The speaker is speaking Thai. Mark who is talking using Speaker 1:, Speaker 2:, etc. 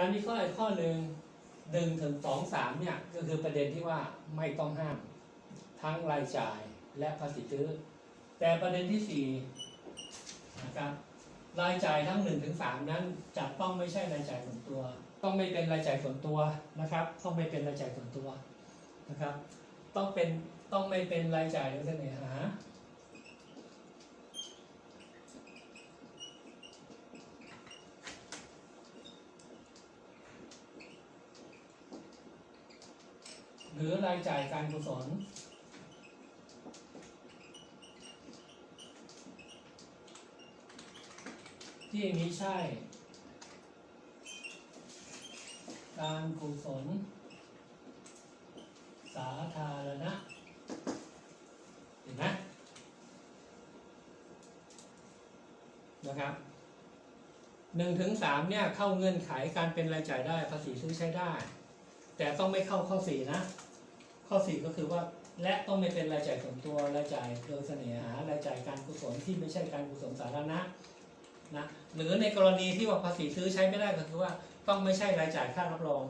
Speaker 1: การวิเคราะห์อีกข้อหนึ่งหนึ่งถึงสองสามเนี่ยก็คือประเด็นที่ว่าไม่ต้องห้าม ทั้งรายจ่ายและภาษีซื้อ แต่ประเด็นที่สี่นะครับรายจ่ายทั้งหนึ่งถึงสามนั้นจะต้องไม่ใช่รายจ่ายส่วนตัว ต้องไม่เป็นรายจ่ายส่วนตัวนะครับ ต้องไม่เป็นรายจ่ายส่วนตัวนะครับ ต้องเป็นต้องไม่เป็นรายจ่ายโดยเสน่หา หรือรายจ่ายการกุศลที่มิใช่ การกุศล สาธารณะ เห็นไหมนะครับหนึ่งถึงสามเนี่ยเข้าเงื่อนไขการเป็นรายจ่ายได้ภาษีซื้อใช้ได้ แต่ต้องไม่เข้าข้อสี่นะ ข้อสี่ก็คือว่าและต้องไม่เป็นรายจ่ายส่วนตัวรายจ่ายโดยเสน่หารายจ่ายการกุศลที่ไม่ใช่การกุศลสาธารณะนะหรือในกรณีที่ว่าภาษีซื้อใช้ไม่ได้ก็คือว่าต้องไม่ใช่รายจ่ายค่ารับรอง